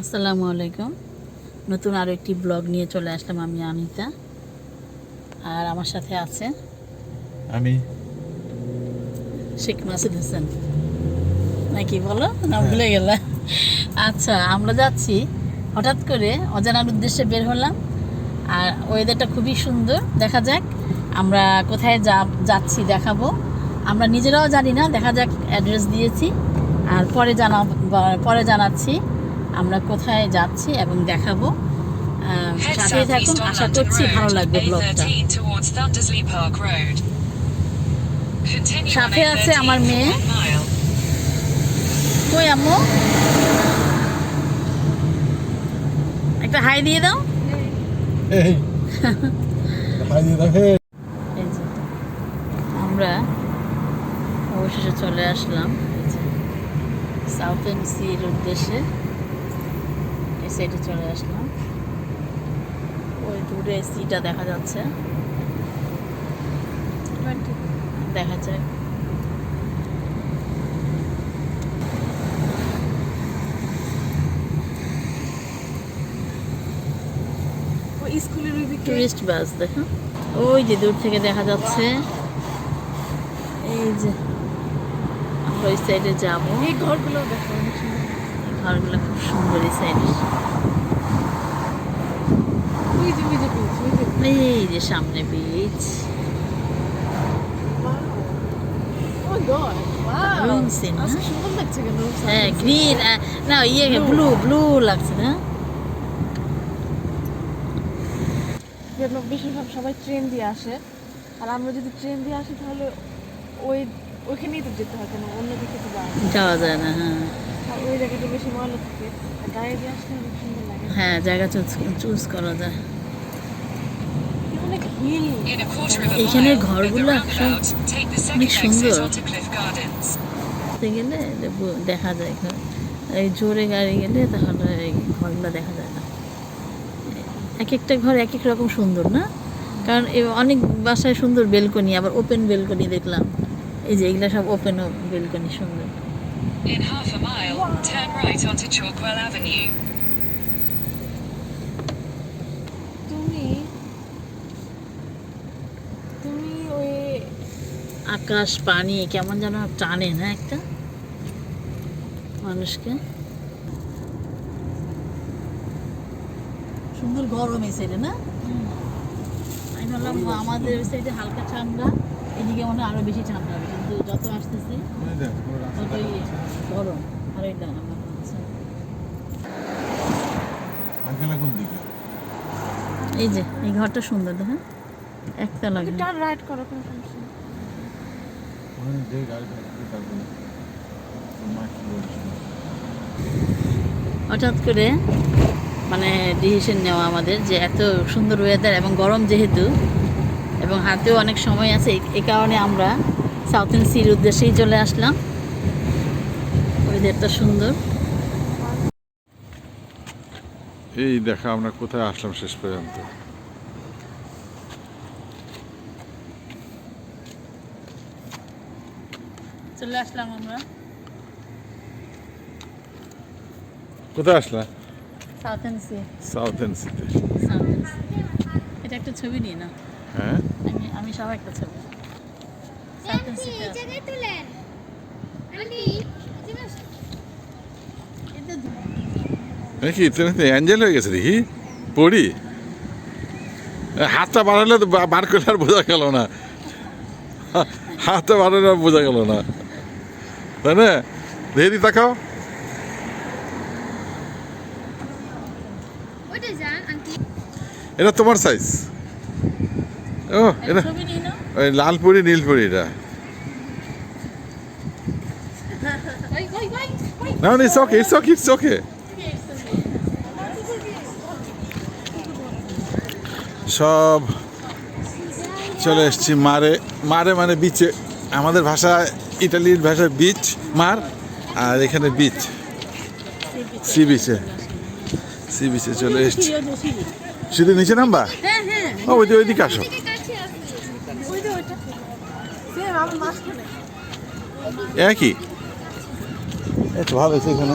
আসসালামু আলাইকুম। নতুন আরও একটি ব্লগ নিয়ে চলে আসলাম আমি আনিতা। আর আমার সাথে আছে আমি। শেখ মাসুদ হোসেন। নাকি বলো? না ভুলে গেলে। আচ্ছা আমরা যাচ্ছি। হঠাৎ করে অজানার উদ্দেশ্যে বের হলাম। আর ওয়েদারটা খুবই সুন্দর। দেখা যাক আমরা কোথায় যা যাচ্ছি দেখাবো। আমরা নিজেরাও জানি না। দেখা যাক অ্যাড্রেস দিয়েছি। আর পরে জানা পরে জানাচ্ছি। আমরা কোথায় যাচ্ছি এবং দেখাবো। সাথেই থাকুন। আশা করছি ভালো লাগবে ব্লগটা A13 towards Thundersley Park Road. Continue on সাথে আছে আমার মেয়ে। কই আম্মু? একটা হাই দিয়ে দাও। আমরা অবশেষে চলে আসলাম। সাউথ এন্ড সির উদ্দেশ্যে। এই সাইডে চলে আসলাম। ওই দূরে সিটা দেখা যাচ্ছে। দেখা যায় ওই স্কুলের টুরিস্ট বাস দেখো। ওই যে দূর থেকে দেখা যাচ্ছে। এই যে। আমরা ওই সাইডে যাব। এই ঘরগুলো দেখো। ঘরগুলো খুব সুন্দর এই সাইডে এই যে সামনে বিচ Oh হ্যাঁ? গ্রিন না ইয়ে ব্লু ব্লু লাগছে না? বেশিরভাগ সবাই ট্রেন দিয়ে আসে। আর আমরা যদি ট্রেন দিয়ে আসি তাহলে ওই ওইখানেই তো যেতে হয় কেন? অন্য দিকে তো যাওয়া যায় না হ্যাঁ। লাগে। হ্যাঁ জায়গা চুজ চুজ করা যায়। এখানের the ঘরগুলো অনেক সুন্দর। গেলে দেখা যায় ঘর এই জোরে গাড়ি গেলে তাহলে এই ঘরগুলো দেখা যায় না। এক একটা ঘর এক এক রকম সুন্দর না? কারণ এ অনেক বাসায় সুন্দর বেলকনি আবার ওপেন বেলকনি দেখলাম। এই যে এগুলো সব ওপেন বেলকনি সুন্দর। In half a mile, turn right onto Chalkwell Avenue. তুমি তুমি ওই আকাশ পানি কেমন যেন টানে না একটা মানুষকে? সুন্দর গরম এই সাইডে না? আমি ভাবলাম আমাদের ওই সাইডে হালকা ঠান্ডা এদিকে মনে হয় আরও বেশি ঠান্ডা হবে। কিন্তু যত আসতেছি ততই গরম। আর এটা আমার এই যে এই ঘরটা সুন্দর দেখেন। একতলা করো কোনো সমস্যা মাছ রয়েছে। হঠাৎ করে মানে ডিসিশন নেওয়া আমাদের যে এত সুন্দর ওয়েদার এবং গরম যেহেতু এবং হাতেও অনেক সময় আছে এই কারণে আমরা সাউথ এন্ড সির উদ্দেশ্যেই চলে আসলাম। ওয়েদারটা সুন্দর। এই দেখা আমরা কোথায় আসলাম শেষ পর্যন্ত? চলে আসলাম আমরা। কোথায় আসলাম south end sea south end সিতে এটা একটা ছবি নিই না হ্যাঁ? আমি আমি সব একটা ছবি। সিতে এই জায়গায় তুলেন? আন্টি নাকি তুমি অ্যাঞ্জেল হয়ে গেছে দেখি। পড়ি। হাতটা বাড়ালে তো বার করলে আর বোঝা গেল না। হাতটা বাড়ালে আর বোঝা গেল না। তাই না? দেখি তাকাও। ওইটা যান আন্টি। এটা তোমার সাইজ ও এটা ছবি নিই না ওই লাল পরি এটা। ওই না it's okay it's okay it's okay সব চলে এসছি মারে মারে মানে বিচে আমাদের ভাষা ইটালির ভাষায় বিচ মার, আর এখানে বিচ সি বিচে সি বিচে চলে এসছি। শুধু নিচে নামবা? ও, ওই ওইদিকে আসো। একই? এই তো ভালো হয়েছে এখানে।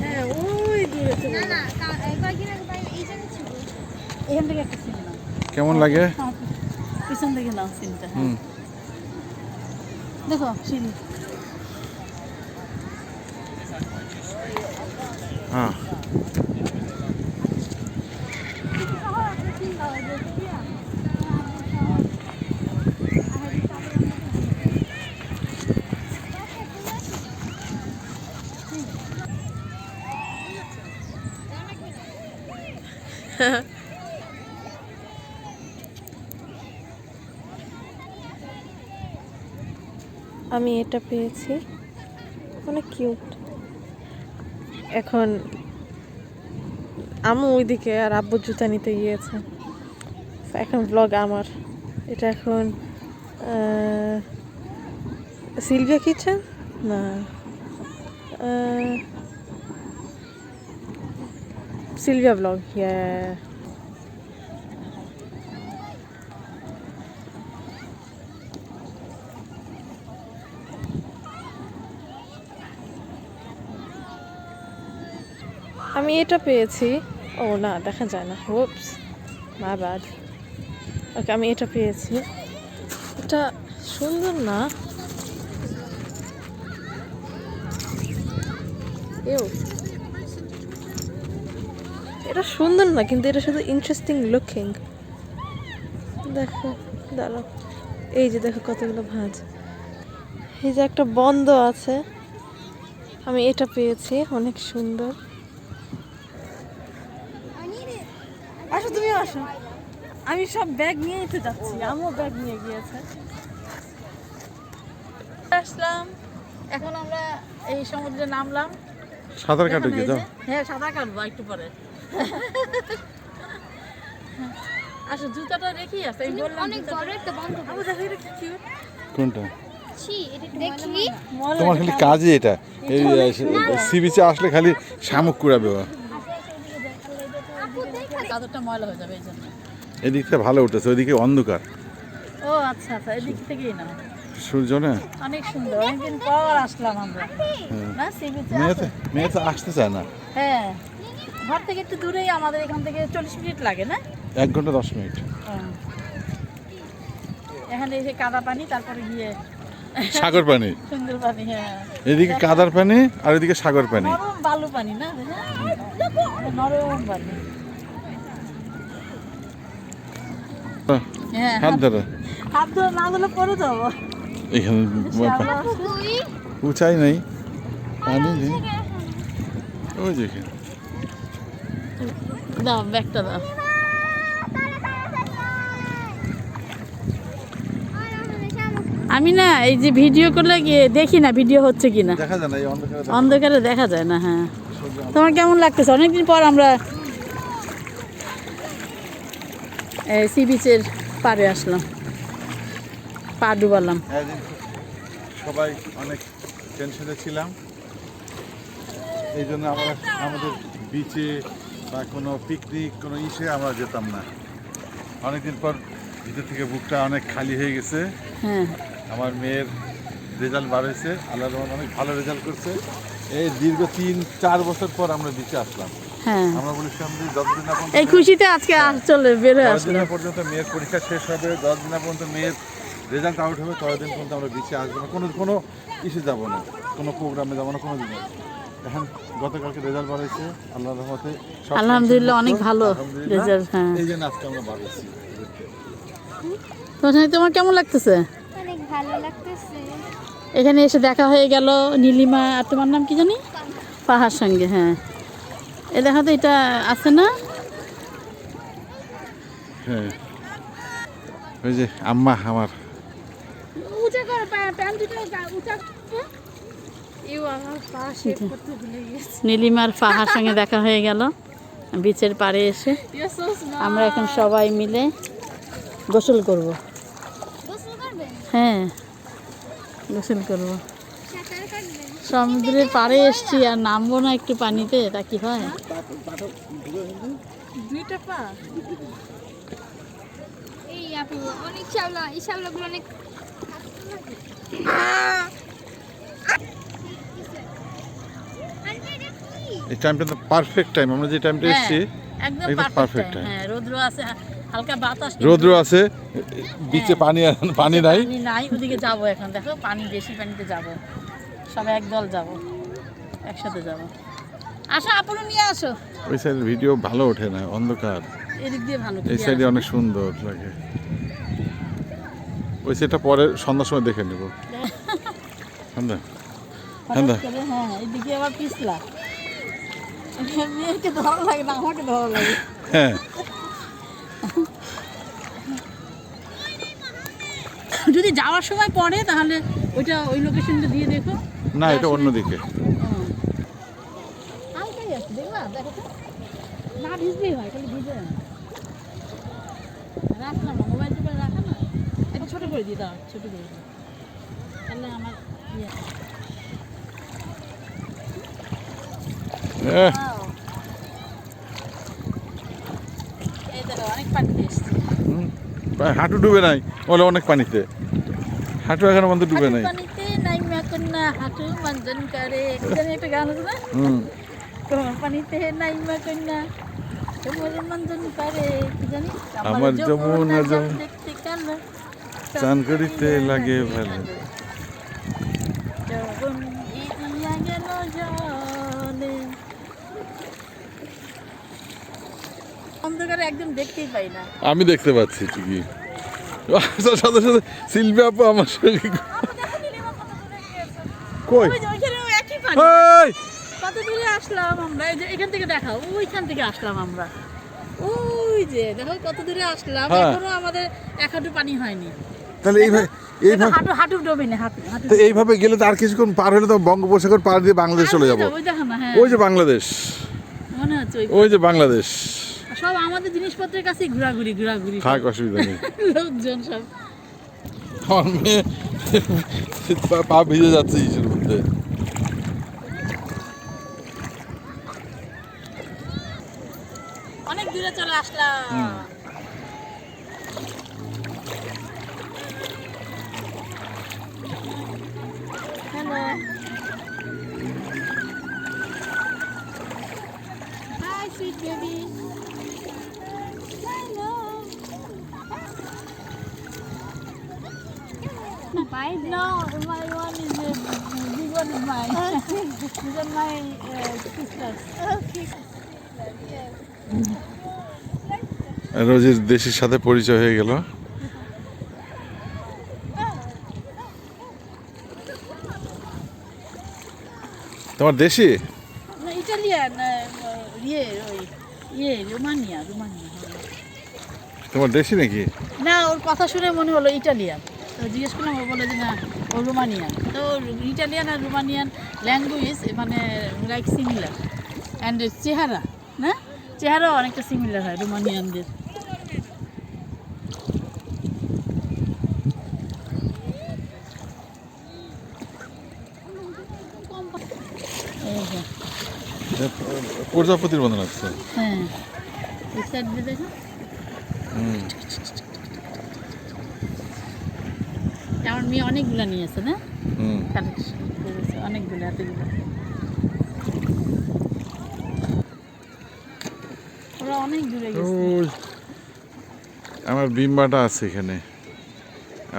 হ্যাঁ কেমন লাগে? পিছন থেকে নাও সিনটা হ্যাঁ হুম। দেখো সিন হ্যাঁ। আমি এটা পেয়েছি। অনেক কিউট। এখন আমু ওইদিকে আর আব্বু জুতা নিতে গিয়েছে। এখন ব্লগ আমার। এটা এখন সিলভিয়া কিচেন না সিলভিয়া ব্লগ ইয়া আমি এটা পেয়েছি। ও, না, দেখা যায় না। হোপস মা বাদ ওকে আমি এটা পেয়েছি। এটা সুন্দর না? এও এটা সুন্দর না কিন্তু এটা শুধু ইন্টারেস্টিং লুকিং দেখো দাঁড়াও। এই যে দেখো কতগুলো ভাঁজ। এই যে একটা বন্ধ আছে। আমি এটা পেয়েছি অনেক সুন্দর। আসো তুমি আসো। আমি সব ব্যাগ নিয়েই তো যাচ্ছি আমিও ব্যাগ নিয়ে গিয়েছে। আসলাম। এখন আমরা এই সমুদ্রে নামলাম। সাঁতার কাটো কি এই যাও যে- হ্যাঁ সাঁতার কাটবো একটু পরে। আসো জুতাটা রেখি আছে আমি বললাম অনেক বড় একটা বন্ধ দেখো। এটা কি কিউট কোনটা? দেখি তোমার খালি কাজই এটা। এই সি বিচে আসলে খালি শামুক কুড়াবে ও। চাদরটা ময়লা হয়ে যাবে এই জন্য। এদিকটা ভালো উঠেছে ওইদিকে অন্ধকার। ও আচ্ছা আচ্ছা এদিক থেকেই না। সূর্য না? অনেক সুন্দর অনেকদিন পর আসলাম আমরা। না সি বিচে মেয়েতে মেয়েতে আসতে চায় না? হ্যাঁ। ঘর থেকে একটু দূরেই আমাদের এখান থেকে চল্লিশ মিনিট লাগে না? এক ঘণ্টা দশ মিনিট। এখানে এসে কাদা পানি তারপরে গিয়ে সাগর পানি। সুন্দর পানি হ্যাঁ। এদিকে কাদার পানি আর এদিকে সাগর পানি। নরম বালু পানি না? নরম পানি। হ্যাঁ হাত ধরো। হাত ধরে না ধরে পড়ে যাব এখানে উঁচাই নেই। পানি নেই। ওই যে এখানে। দাও ব্যাগটা দাও আমি না এই যে ভিডিও করলে গিয়ে দেখি না ভিডিও হচ্ছে কি না অন্ধকারে দেখা- যায় না হ্যাঁ। তোমার কেমন লাগতেছে? অনেকদিন পর আমরা সি বিচের পাড়ে আসলাম। পা ডুবালাম। সবাই অনেক টেনশনে ছিলাম। এই জন্য আমরা আমাদের বিচে বা কোনো পিকনিক কোনো ইসে আমরা যেতাম না। অনেকদিন পর ভিতর থেকে বুকটা অনেক খালি হয়ে গেছে। হ্যাঁ। আমার মেয়ের রেজাল্ট বার হয়েছে। আল্লাহ রহমান অনেক ভালো রেজাল্ট করছে। এই দীর্ঘ তিন চার বছর পর আমরা বিচে আসলাম। হ্যাঁ। আমরা বলেছিলাম যে যতদিন না এই খুশিতে আজকে চলে বের হয়ে দশ দিন পর্যন্ত মেয়ের পরীক্ষা শেষ হবে দশ দিন পর্যন্ত মেয়ের রেজাল্ট আউট হবে ততদিন পর্যন্ত আমরা বিচে আসব না। কোনো কোনো ইসে যাব না। কোনো প্রোগ্রামে যাব না কোনো দিন এখন গতকালকে রেজাল্ট বাড়াইছে আল্লাহ রহমতে আলহামদুলিল্লাহ, অনেক ভালো রেজাল্ট, হ্যাঁ। এই জন্য আজকে আমরা বাড়াইছি তোমার তোমার কেমন লাগতেছে? অনেক ভালো লাগতেছে। এখানে এসে দেখা হয়ে গেল নীলিমা আর তোমার নাম কি জানি? পাহাড়। সঙ্গে হ্যাঁ। এ দেখা তো এটা আছে না? হ্যাঁ। ওই যে আম্মা আমার। উঁচা করো প্যান্ট উঁচা নীলিমার পাহাড় সঙ্গে দেখা হয়ে গেল। বিচের পাড়ে এসে আমরা এখন সবাই মিলে গোসল করব। হ্যাঁ গোসল করব। সমুদ্রের পাড়ে এসছি আর নামবো না একটু পানিতে তা কি হয়? দুইটা পা? এই আপু অনেক শ্যাওলা এই শ্যাওলাগুলো অনেক এই টাইমটা তো পারফেক্ট টাইম আমরা যে টাইমটা হ্যাঁ, এসেছি একদম পারফেক্ট time. হ্যাঁ রৌদ্র আছে হালকা বাতাস রৌদ্র আছে বিচে পানি পানি নাই। নাই ওদিকে যাব এখন দেখো পানি বেশি পানিতে যাব। সবাই একদল যাব একসাথে যাব। আসো আপনি নিয়ে আসো। ওই সাইডের ভিডিও ভালো ওঠে না অন্ধকার। এদিক দিয়ে ভালো এই সাইডে অনেক সুন্দর লাগে। ওই সাইডটা পরে সন্ধ্যার সময় দেখে নেব। হঠাৎ সন্ধ্যা হ্যাঁ এদিকে আবার পিছলা। মেয়েকে ধরা লাগে না আমাকে ধরা লাগে। হ্যাঁ। যদি যাওয়ার সময় পড়ে তাহলে ওইটা ওই লোকেশনটা দিয়ে দেখো। না এটা অন্যদিকে না ভিজলেই হয় খালি ভিজে রাখলাম না মোবাইল টোবাইল রাখা না। একটু ছোটো করে দিই দাও ছোটো করে দিই। তাহলে আমার ইয়ে এহ, Wow. এই দেখো অনেক পানিতে এসছে হুম, প্রায় হাঁটু ডুবে নাই বলে অনেক পানিতে। হাঁটু এখনও পর্যন্ত ডুবে নাই। পানিতে নাই কন্যা হাঁটু মঞ্জন করে। কি জানি একটা গান আছে না হুম তোমার পানিতে নাই কন্যা তোমার মঞ্জন করে কি জানি আমার যমুনা জল যমুনা দেখতে কালো চান করিতে লাগে ভালো। যখন ইদিয়া গেল জলে অন্ধকারে একদম দেখতেই পাই না। আমি দেখতে পাচ্ছি ঠিকই। সাথে সাথে শিল্পী আপু আমার সঙ্গে কই? কত দূরে আসলাম আমরা? এই যে এখান থেকে দেখাও ওইখান থেকে আসলাম আমরা। ওই যে দেখো কত দূরে আসলাম। হ্যাঁ। এখনও আমাদের এক হাঁটু পানি হয়নি। তাহলে এইভাবে দেখো, এইভাবে হাঁটু হাঁটু ডোবে না হাঁটু হাঁটু তো এইভাবে গেলে তো আর কিছুক্ষণ পার হলে তো বঙ্গোপসাগর পার দিয়ে বাংলাদেশ চলে যাব। ওই দেখো হ্যাঁ। ওই যে বাংলাদেশ। মনে হচ্ছে ওই যে বাংলাদেশ। আমাদের জিনিসপত্রের কাছেই ঘোরাঘুরি ঘোরাঘুরি থাক অসুবিধা নেই। লোকজন সব। আমার মেয়ে পা- পা ভিজে যাচ্ছে ইসের মধ্যে। অনেক দূরে চলে আসলাম। Hello. These are my uh, sisters. Okay. রোজির দেশের সাথে পরিচয় হয়ে গেল। তোমার দেশি? ইটালিয়ান ইয়ে ইয়ে রোমানিয়া রোমানিয়া হ্যাঁ। তোমার দেশি নাকি? না ওর কথা শুনে মনে হলো ইটালিয়ান। তো জিজ্ঞেস করলাম ও বলে যে না। রোমানিয়ান তো ইটালিয়ান আর রোমানিয়ান ল্যাঙ্গুয়েজ মানে লাইক সিমিলার অ্যান্ড চেহারা না? চেহারাও অনেকটা সিমিলার হয় রোমানিয়ানদের প্রজাপতির মতন আছে হ্যাঁ। দেখো আমার মেয়ে অনেকগুলো নিয়েছে না? হুম। কালেকশন করেছে অনেকগুলো এতগুলো। ওরা অনেক দূরে গেছে। আমার বিম্বাটা আছে এখানে।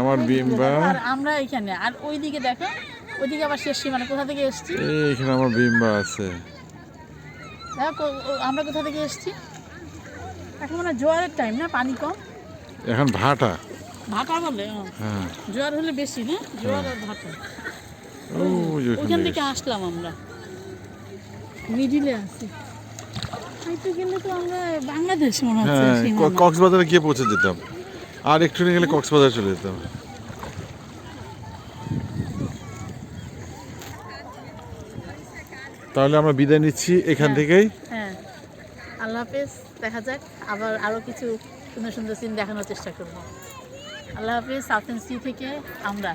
আমার বিম্বা। আর আমরা এখানে আর ওইদিকে দেখো ওইদিকে আবার শেষ সীমানা কোথা থেকে এসছি? এখানে আমার বিম্বা আছে। দেখো আমরা কোথা থেকে এসছি? এখন মানে জোয়ারের টাইম না? পানি কম? এখন ভাটা। ভাটা বলে হ্যাঁ। জোয়ার হলে বেশি না? জোয়ার আর ভাটা। ওইখান থেকে আসলাম আমরা। মিডিলে আছি। হয়তো গেলে তো আমরা বাংলাদেশ মনে হচ্ছে হ্যাঁ। কক্সবাজারে গিয়ে পৌঁছে যেতাম। আর একটু গেলে কক্সবাজার চলে যেতাম। তাহলে আমরা বিদায় নিচ্ছি এখান হ্যাঁ। থেকেই। হ্যাঁ। আল্লাহ হাফেজ দেখা যাক। আবার আরও কিছু সুন্দর সুন্দর সিন দেখানোর চেষ্টা করব। আল্লাহ হাফিজ সাউথ সি থেকে আমরা।